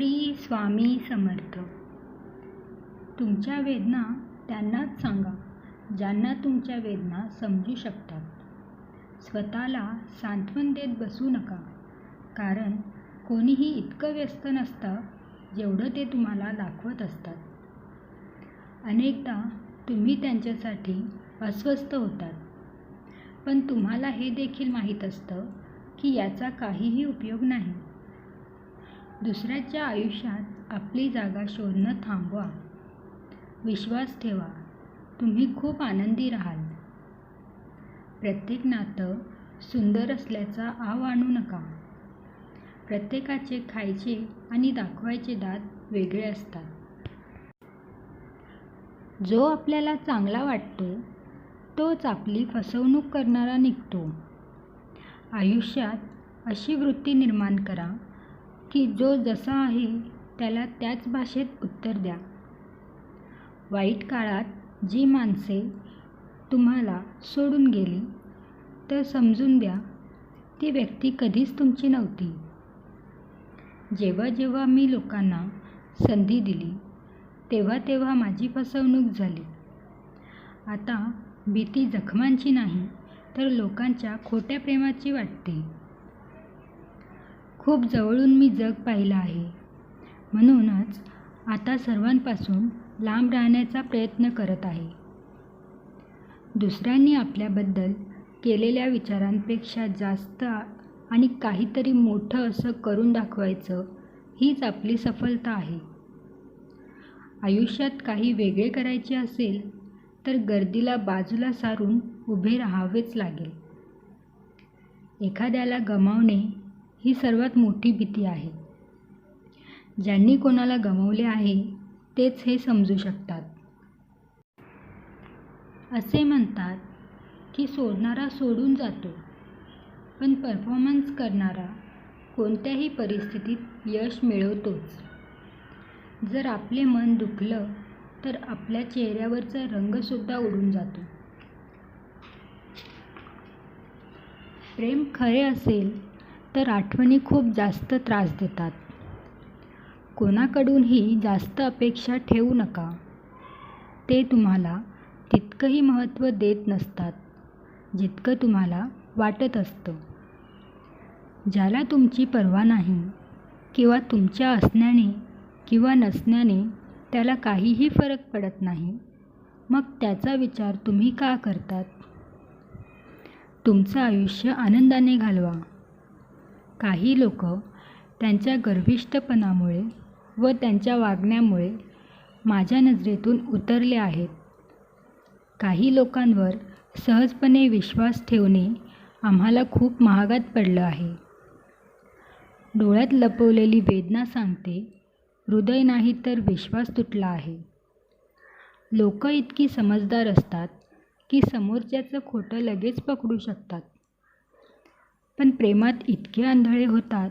श्री स्वामी समर्थ. तुमच्या वेदना त्यांनाच सांगा ज्यांना तुमच्या वेदना समजू शकतात. स्वतःला सांत्वन देत बसू नका कारण कोणीही इतकं व्यस्त नसतं जेवढं ते तुम्हाला दाखवत असतात. अनेकदा तुम्ही त्यांच्यासाठी अस्वस्थ होतात. पण तुम्हाला हे देखील माहीत असतं की याचा काहीही उपयोग नाही. दुसऱ्याच्या आयुष्यात आपली जागा शोधणं थांबवा. विश्वास ठेवा. तुम्ही खूप आनंदी राहाल. प्रत्येक नातं सुंदर असल्याचा आव आणू नका. प्रत्येकाचे खायचे आणि दाखवायचे दात वेगळे असतात. जो आपल्याला चांगला वाटतो तोच आपली फसवणूक करणारा निघतो. आयुष्यात अशी वृत्ती निर्माण करा की जो जसा आहे त्याला त्याच भाषेत उत्तर द्या. वाईट काळात जी माणसे तुम्हाला सोडून गेली तर समजून द्या ती व्यक्ती कधीच तुमची नव्हती. जेव्हा जेव्हा मी लोकांना संधी दिली तेव्हा तेव्हा माझी फसवणूक झाली. आता भीती जखमांची नाही तर लोकांच्या खोट्या प्रेमाची वाटते. खूप जवळून मी जग पाहिलं आहे. म्हणूनच आता सर्वांपासून लांब राहण्याचा प्रयत्न करत आहे. दुसऱ्यांनी आपल्याबद्दल केलेल्या विचारांपेक्षा जास्त आणि काहीतरी मोठं असं करून दाखवायचं हीच आपली सफलता आहे. आयुष्यात काही वेगळे करायचे असेल तर गर्दीला बाजूला सारून उभे राहावेच लागेल. एखाद्याला गमावणे ही सर्वात मोठी भीती आहे. ज्यांनी कोणाला गमावले आहे तेच हे समजू शकतात. असे म्हणतात की सोडणारा सोडून जातो पण परफॉर्मन्स करणारा कोणत्याही परिस्थितीत यश मिळवतोच. जर आपले मन दुखलं तर आपल्या चेहऱ्यावरचा रंगसुद्धा उडून जातो. प्रेम खरे असेल तर आठवणी खूप जास्त त्रास देतात. कोणाकडूनही जास्त अपेक्षा ठेवू नका. ते तुम्हाला तितकंही महत्त्व देत नसतात जितकं तुम्हाला वाटत असतं. ज्याला तुमची पर्वा नाही किंवा तुमच्या असण्याने किंवा नसण्याने त्याला काहीही फरक पडत नाही मग त्याचा विचार तुम्ही का करतात? तुमचं आयुष्य आनंदाने घालवा. काही लोक त्यांच्या गर्विष्ठपणामुळे व त्यांच्या वागण्यामुळे माझ्या नजरेतून उतरले आहेत. काही लोकांवर सहजपणे विश्वास ठेवणे आम्हाला खूप महागात पडलं आहे. डोळ्यात लपवलेली वेदना सांगते हृदय नाही तर विश्वास तुटला आहे. लोक इतकी समजदार असतात की समोरच्याचं खोटं लगेच पकडू शकतात. पण प्रेमात इतके आंधळे होतात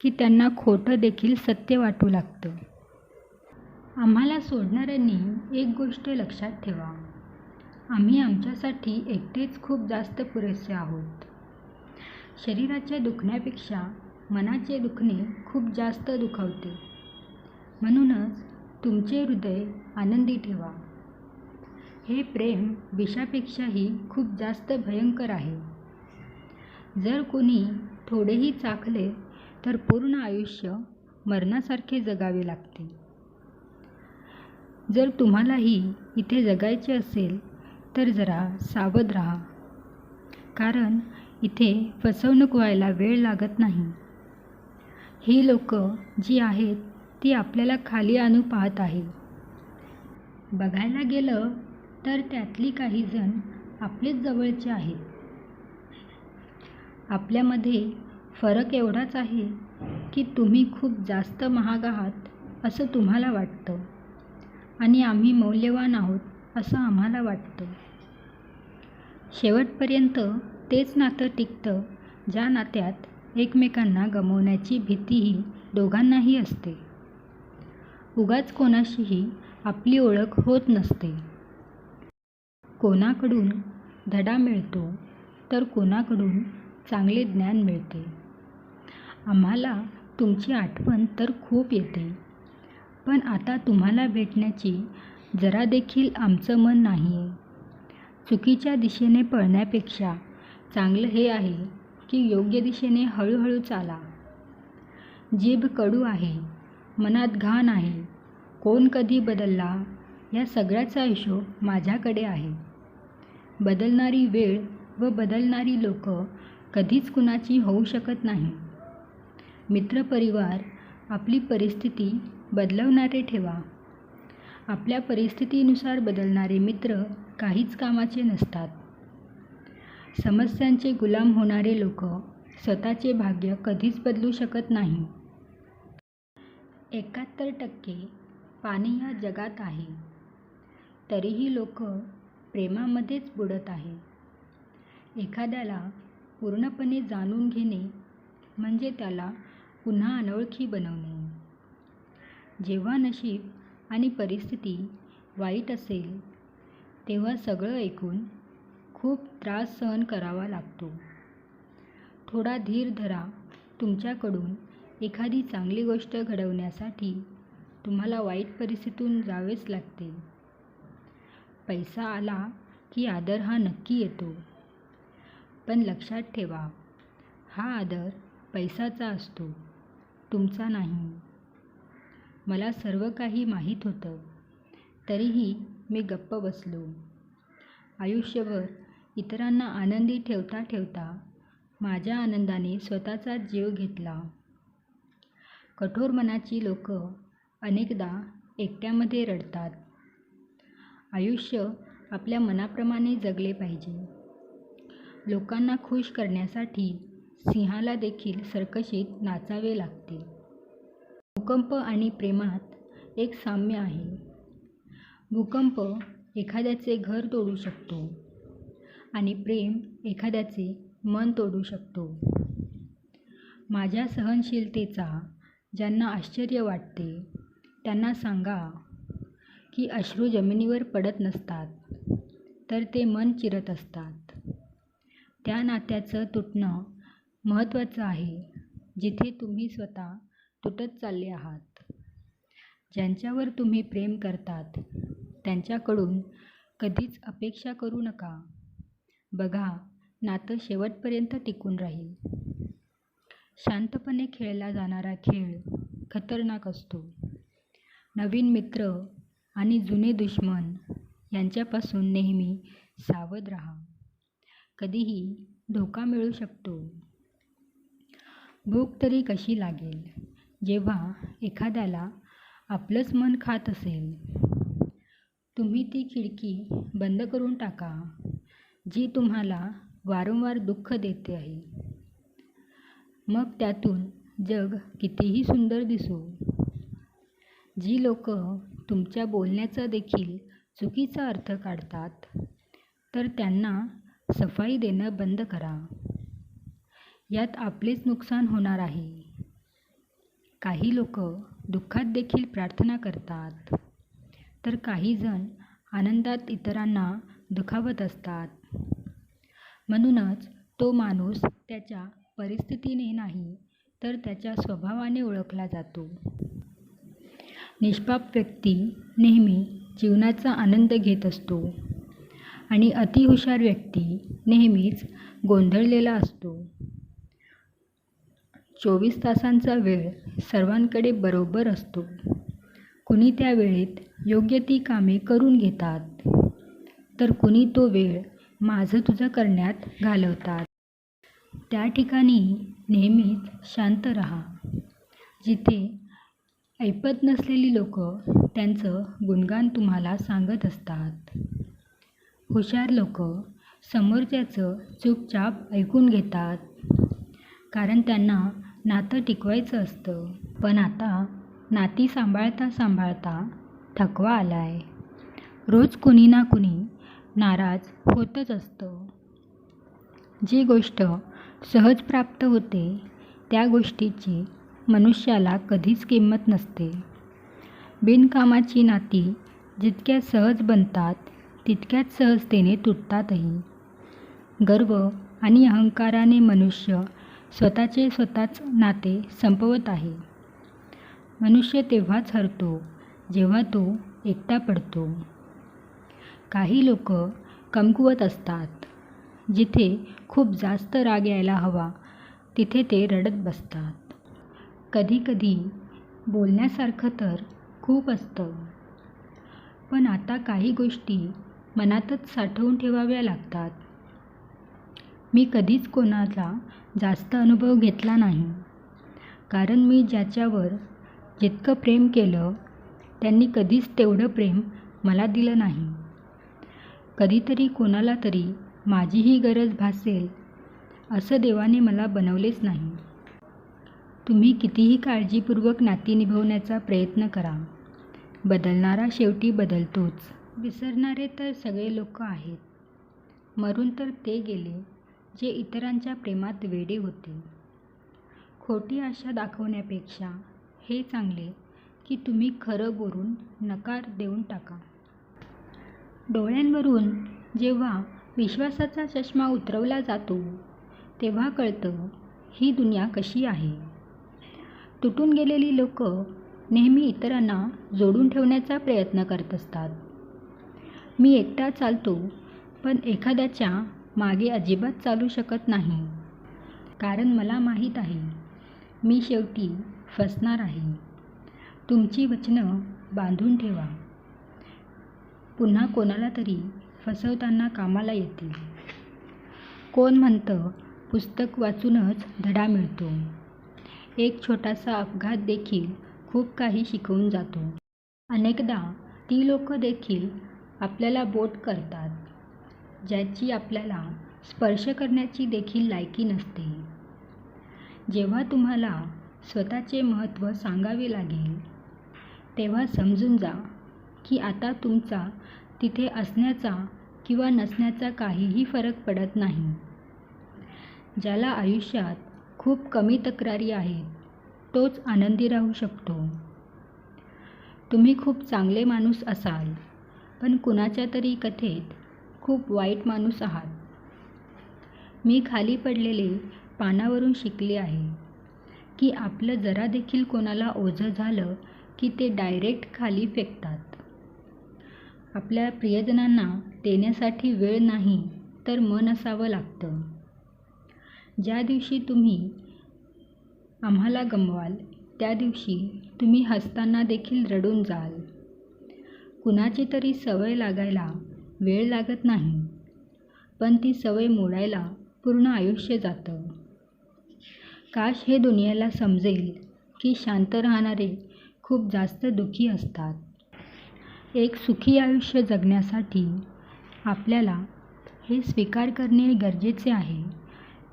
की त्यांना खोटं देखील सत्य वाटू लागतं. आम्हाला सोडणाऱ्यांनी एक गोष्ट लक्षात ठेवा. आम्ही आमच्यासाठी एकटेच खूप जास्त पुरेसे आहोत. शरीराच्या दुखण्यापेक्षा मनाचे दुखणे खूप जास्त दुखावते. म्हणूनच तुमचे हृदय आनंदी ठेवा. हे प्रेम विषापेक्षाही खूप जास्त भयंकर आहे. जर कोणी थोडेही चाखले तर पूर्ण आयुष्य मरणासारखे जगावे लागते. जर तुम्हालाही इथे जगायचे असेल तर जरा सावध राहा. कारण इथे फसवणूक व्हायला वेळ लागत नाही. ही लोक जी आहेत ती आपल्याला खाली आणू पाहत आहे. बघायला गेलं तर त्यातली काही जण आपलेच जवळचे आहेत. आपल्यामध्ये फरक एवढाच आहे की तुम्ही खूप जास्त महाग आहात असं तुम्हाला वाटतं. आणि आम्ही मौल्यवान आहोत असं आम्हाला वाटतं. शेवटपर्यंत तेच नातं टिकतं ज्या नात्यात एकमेकांना गमवण्याची भीतीही दोघांनाही असते. उगाच कोणाशीही आपली ओळख होत नसते. कोणाकडून धडा मिळतो तर कोणाकडून चांगले ज्ञान मिळते. आम्हाला तुमची आठवण तर खूप येते. पण आता तुम्हाला भेटण्याची जरा देखील आमचं मन नाही. आहे चुकीच्या दिशेने पळण्यापेक्षा चांगलं हे आहे की योग्य दिशेने हळूहळू चाला. जीभ कडू आहे मनात घाण आहे कोण कधी बदलला या सगळ्याचा हिशोब माझ्याकडे आहे. बदलणारी वेळ व बदलणारी लोक कधीच कुणाची होऊ शकत नाही. मित्रपरिवार आपली परिस्थिती बदलवणारे ठेवा. आपल्या परिस्थितीनुसार बदलणारे मित्र काहीच कामाचे नसतात. समस्यांचे गुलाम होणारे लोक स्वतःचे भाग्य कधीच बदलू शकत नाही. एकाहत्तर टक्के पाणी या जगात आहे. तरीही लोक प्रेमामध्येच बुडत आहे एखाद्याला पूर्णपणे जाणून घेणे म्हणजे त्याला पुन्हा अनोळखी बनवणे. जेव्हा नशीब आणि परिस्थिती वाईट असेल तेव्हा सगळं ऐकून खूप त्रास सहन करावा लागतो. थोडा धीर धरा तुमच्याकडून एखादी चांगली गोष्ट घडवण्यासाठी तुम्हाला वाईट परिस्थितीतून जावेच लागते. पैसा आला की आदर हा नक्की येतो. पण लक्षात ठेवा हा आदर पैसाचा असतो तुमचा नाही. मला सर्व काही माहीत होतं तरीही मी गप्प बसलो. आयुष्यभर इतरांना आनंदी ठेवता ठेवता माझ्या आनंदाने स्वतःचा जीव घेतला. कठोर मनाची लोक अनेकदा एकट्यामध्ये रडतात. आयुष्य आपल्या मनाप्रमाणे जगले पाहिजे. लोकांना खुश करण्यासाठी सिंहाला देखील सर्कशीत नाचावे लागते. भूकंप आणि प्रेमात एक साम्य आहे. भूकंप एखाद्याचे घर तोडू शकतो आणि प्रेम एखाद्याचे मन तोडू शकतो. माझ्या सहनशीलतेचा ज्यांना आश्चर्य वाटते त्यांना सांगा की अश्रू जमिनीवर पडत नसतात तर ते मन चिरत असतात. त्या नात्याचं तुटणं महत्त्वाचं आहे जिथे तुम्ही स्वतः तुटत चालले आहात. ज्यांच्यावर तुम्ही प्रेम करतात त्यांच्याकडून कधीच अपेक्षा करू नका. बघा नातं शेवटपर्यंत टिकून राहील. शांतपणे खेळला जाणारा खेळ खतरनाक असतो. नवीन मित्र आणि जुने दुश्मन यांच्यापासून नेहमी सावध राहा. कधीही धोका मिळू शकतो. भूक तरी कशी लागेल? जेव्हा एखाद्याला आपलंच मन खात असेल तुम्ही ती खिडकी बंद करून टाका जी तुम्हाला वारंवार दुःख देते आहे. मग त्यातून जग कितीही सुंदर दिसो. जी लोक तुमच्या बोलण्याचा देखील चुकीचा अर्थ काढतात तर त्यांना सफाई देणं बंद करा. यात आपलेच नुकसान होणार आहे. काही लोक दुःखात देखील प्रार्थना करतात. तर काहीजण आनंदात इतरांना दुखावत असतात. म्हणूनच तो माणूस त्याच्या परिस्थितीने नाही तर त्याच्या स्वभावाने ओळखला जातो. निष्पाप व्यक्ती नेहमी जीवनाचा आनंद घेत असतो. आणि अतिहुशार व्यक्ती नेहमीच गोंधळलेला असतो. चोवीस तासांचा वेळ सर्वांकडे बरोबर असतो. कुणी त्या वेळेत योग्य ती कामे करून घेतात तर कुणी तो वेळ माझं तुझं करण्यात घालवतात. त्या ठिकाणी नेहमीच शांत राहा. जिथे ऐपत नसलेली लोक त्यांचं गुणगान तुम्हाला सांगत असतात. हुशार लोक समोरच्याचं चुपचाप ऐकून घेतात. कारण त्यांना नातं टिकवायचं असतं. पण आता नाती सांभाळता सांभाळता थकवा आला आहे रोज कुणी ना कुणी नाराज होतच असतं. जी गोष्ट सहज प्राप्त होते त्या गोष्टीची मनुष्याला कधीच किंमत नसते. बिनकामाची नाती जितक्या सहज बनतात तितक्याच सहजतेने तुटतातही. गर्व आणि अहंकाराने मनुष्य स्वतःचे स्वतःच नाते संपवत आहे. मनुष्य तेव्हाच हरतो जेव्हा तो एकटा पडतो. काही लोक कमकुवत असतात. जिथे खूप जास्त राग यायला हवा तिथे ते रडत बसतात. कधीकधी बोलण्यासारखं तर खूप असतं. पण आता काही गोष्टी मनातच साठवून ठेवाव्या लागतात. मी कधीच कोणाचा जास्त अनुभव घेतला नाही. कारण मी ज्याच्यावर जितकं प्रेम केलं त्यांनी कधीच तेवढं प्रेम मला दिलं नाही. कधीतरी कोणाला तरी माझीही गरज भासेल असं देवाने मला बनवलेच नाही. तुम्ही कितीही काळजीपूर्वक नाती निभवण्याचा प्रयत्न करा. बदलणारा शेवटी बदलतोच. विसरणारे तर सगळे लोक आहेत. मरून तर ते गेले जे इतरांच्या प्रेमात वेडे होते. खोटी आशा दाखवण्यापेक्षा हे चांगले की तुम्ही खरं बोलून नकार देऊन टाका. डोळ्यांवरून जेव्हा विश्वासाचा चष्मा उतरवला जातो तेव्हा कळतं ही दुनिया कशी आहे. तुटून गेलेली लोक नेहमी इतरांना जोडून ठेवण्याचा प्रयत्न करत असतात. मी एकटा चालतो पण एखाद्याच्या मागे अजिबात चालू शकत नाही. कारण मला माहीत आहे मी शेवटी फसणार आहे. तुमची वचनं बांधून ठेवा. पुन्हा कोणाला तरी फसवताना कामाला येतील कोण म्हणतं पुस्तक वाचूनच धडा मिळतो. एक छोटासा अपघात देखील खूप काही शिकवून जातो. अनेकदा ती लोकं देखील आपल्याला बोट करतात ज्याची आपल्याला स्पर्श करण्याची देखील लायकी नसते. जेव्हा तुम्हाला स्वतःचे महत्त्व सांगावे लागेल तेव्हा समजून जा की आता तुमचा तिथे असण्याचा किंवा नसण्याचा काहीही फरक पडत नाही. ज्याला आयुष्यात खूप कमी तक्रारी आहेत तोच आनंदी राहू शकतो. तुम्ही खूप चांगले माणूस असाल. पण कुणाच्या तरी कथेत खूप वाईट माणूस आहात. मी खाली पडलेले पानावरून शिकले आहे की आपलं जरा देखील कोणाला ओझं झालं की ते डायरेक्ट खाली फेकतात. आपल्या प्रियजनांना देण्यासाठी वेळ नाही तर मन असावं लागतं. ज्या दिवशी तुम्ही आम्हाला गमवाल त्या दिवशी तुम्ही हसताना देखील रडून जाल. कुणाची तरी सवय लागायला वेळ लागत नाही. पण ती सवय मोडायला पूर्ण आयुष्य जातं. काश हे दुनियाला समजेल की शांत राहणारे खूप जास्त दुःखी असतात. एक सुखी आयुष्य जगण्यासाठी आपल्याला हे स्वीकार करणे गरजेचे आहे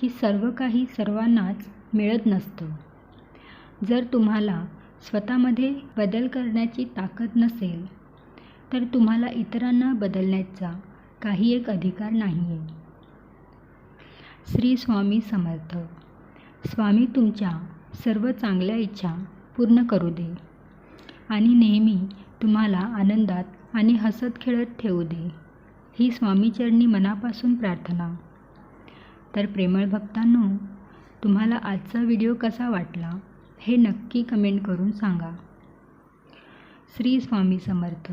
की सर्व काही सर्वांनाच मिळत नसतं. जर तुम्हाला स्वतःमध्ये बदल करण्याची ताकद नसेल तर तुम्हाला इतरांना बदलण्याचा काही एक अधिकार नाही आहे श्री स्वामी समर्थ. स्वामी तुमच्या सर्व चांगल्या इच्छा पूर्ण करू दे. आणि नेहमी तुम्हाला आनंदात आणि हसत खेळत ठेवू दे. ही स्वामीचरणी मनापासून प्रार्थना. तर प्रेमळ भक्तांनो तुम्हाला आजचा व्हिडिओ कसा वाटला हे नक्की कमेंट करून सांगा. श्री स्वामी समर्थ.